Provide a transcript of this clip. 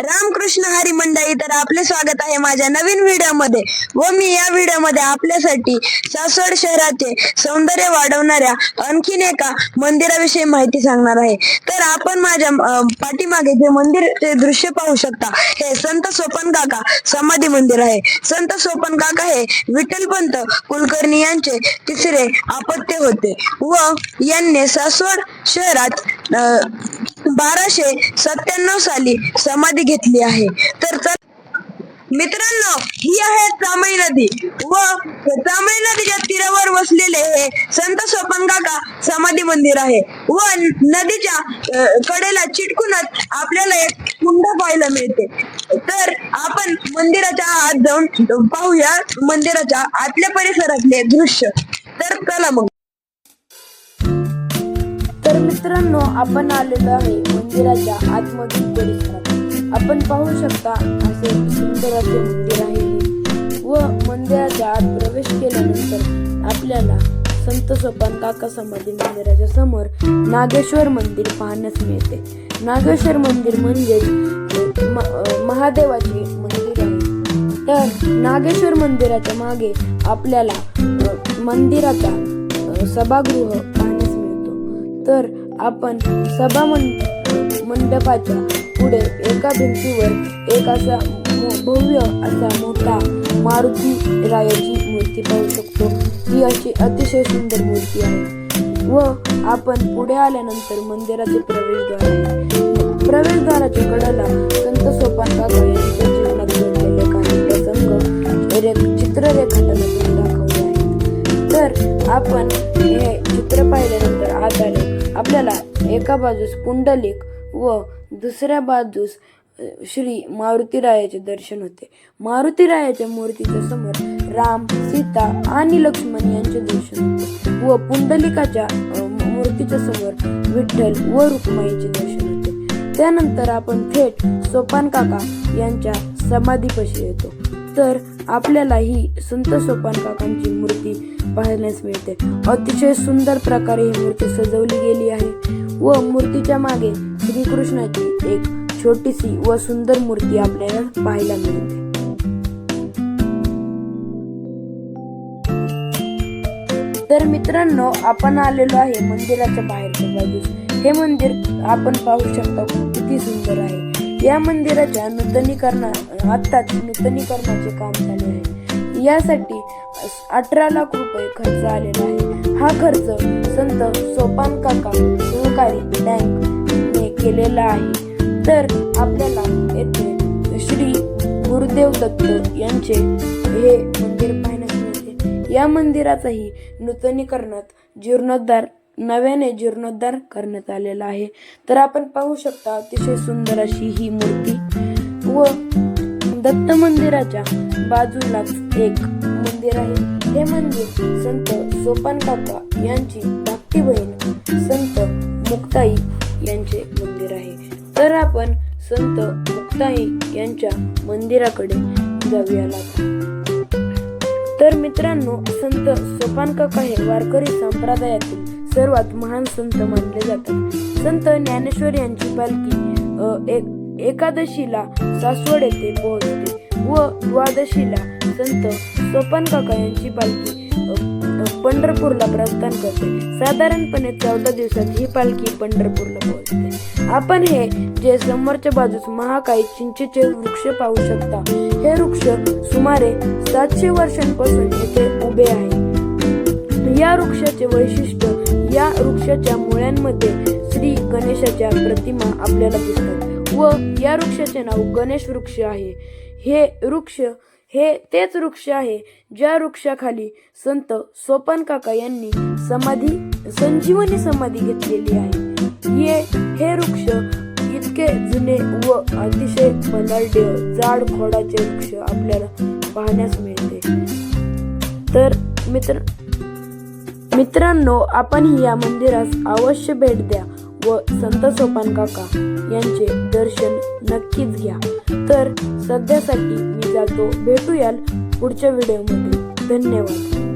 रामकृष्ण हरी मंडळी तर आपले स्वागत आहे माझ्या नवीन व्हिडिओमध्ये व मी या व्हिडिओमध्ये आपल्यासाठी सासवड शहराचे सौंदर्य वाढवणाऱ्या आणखीन एका मंदिराविषयी माहिती सांगणार आहे. तर आपण माझ्या पाठीमागे जे मंदिरचे दृश्य पाहू शकता हे संत सोपन काका समाधी मंदिर आहे. संत सोपन काका हे विठ्ठलपंत कुलकर्णी यांचे तिसरे अपत्य होते व यांनी सासवड शहरात अं, बाराशे सत्त्याण्णव साली समाधी घेतली आहे. तर मित्रांनो ही आहे तामिळ नदी व तामिळ नदीच्या तीरावर वसलेले हे संत सोपन काका समाधी मंदिर आहे व नदीच्या कडेला चिटकूनच आपल्याला एक कुंड पाहायला मिळते. तर आपण मंदिराच्या आत जाऊन पाहूया मंदिराच्या आतल्या परिसरातले दृश्य. तर चला मग. मित्रांनो आपण आलेलो आहे मंदिराच्या आतमधील परिसरात. आपण पाहू शकता असे सुंदर असे मंदिर आहे व मंदिराच्या आत प्रवेश केल्यानंतर आपल्याला संत सोपान काका समाधी मंदिराच्या समोर नागेश्वर मंदिर पाहण्यास मिळते. नागेश्वर मंदिर म्हणजे महादेवाचे मंदिर आहे. तर नागेश्वर मंदिराच्या मागे आपल्याला मंदिराचा सभागृह तर आपण सभा मंडपाच्या पुढे एका भिंतीवर एक असा भव्य असा मोठा मारुती रायाची मूर्ती पाहू शकतो. ही अशी अतिशय सुंदर मूर्ती आहे. व आपण पुढे आल्यानंतर मंदिराचे प्रवेशद्वार आहे. प्रवेशद्वाराच्या कडेला संत सोपान काका यांच्या जीवनात घडलेले काही प्रसंग रे- चित्ररेखाटनातून तर आपण हे चित्र पाहिल्यानंतर आधारे आपल्याला एका बाजूस पुंडलिक व दुसऱ्या बाजूस श्री मारुतीरायाचे दर्शन होते. मारुतीरायाच्या मूर्तीच्या समोर राम सीता आणि लक्ष्मण यांचे दर्शन होते व पुंडलिकाच्या मूर्तीच्या समोर विठ्ठल व रुक्माईचे दर्शन होते. त्यानंतर आपण थेट सोपान काका यांच्या समाधीपाशी येतो. तर आपल्याला ही संत सोपान काकांची मूर्ती पाहण्यास मिळते. अतिशय सुंदर प्रकारे ही मूर्ती सजवली गेली आहे व मूर्तीच्या मागे श्रीकृष्णाची एक छोटीशी व सुंदर मूर्ती आपल्याला पाहायला मिळते. तर मित्रांनो आपण आलेलो आहे मंदिराच्या बाहेरच्या बाजूस. हे मंदिर आपण पाहू शकता किती सुंदर आहे. या मंदिराच्या नूतनीकरणा आत्ताच नूतनीकरणाचे काम झाले आहे. यासाठी अठरा लाख रुपये खर्च आलेला आहे. हा खर्च संत सोपान काका सहकारी बँकने केलेला आहे. तर आपल्याला येथे श्री गुरुदेव दत्त यांचे हे मंदिर पाहण्यास मिळते. या मंदिराचाही नूतनीकरणात जीर्णोद्धार नव्याने जीर्णोद्धार करण्यात आलेला आहे. तर आपण पाहू शकता अतिशय सुंदर अशी ही मूर्ती व दत्त मंदिराच्या बाजूलाच एक मंदिर आहे. हे मंदिर संत सोपान काका यांची धाकटी बहीण संत मुक्ताई यांचे मंदिर आहे. तर आपण संत मुक्ताई यांच्या मंदिराकडे जाऊया लागतो तर मित्रांनो संत सोपान काका हे वारकरी संप्रदायातील सर्वात महान संत मानले जातात. संत ज्ञानेश्वर यांची पालखी एक एकादशीला सासवड येथे पोहोचते व द्वादशीला संत सोपान काका यांची पालखी पंढरपूरला प्रस्थान करते. साधारणपणे चौदा दिवसात ही पालखी पंढरपूरला पोहोचते. आपण हे जे समोरच्या बाजूस महाकाय चिंचेचे वृक्ष पाहू शकता हे वृक्ष सुमारे सातशे वर्षांपासून येथे उभे आहे. या वृक्षाचे वैशिष्ट्य वृक्षाच्या मुळ्यांमध्ये श्री गणेशाच्या प्रतिमा आपल्याला दिसतात. व या वृक्षाचे नाव गणेश वृक्ष आहे. हे वृक्ष हे तेच वृक्ष आहे ज्या वृक्षाखाली संत सोपान काका यांनी समाधी संजीवनी समाधी घेतलेली आहे. हे हे वृक्ष इतके जुने व अतिशय बलाढ्य जाड खोडाचे वृक्ष आपल्याला पाहण्यास मिळते. तर मित्र मित्रांनो आपण या मंदिरास अवश्य भेट द्या व संत सोपान काका यांचे दर्शन नक्कीच घ्या. तर सध्यासाठी मी जातो. भेटूयाल पुढच्या व्हिडिओमध्ये. धन्यवाद.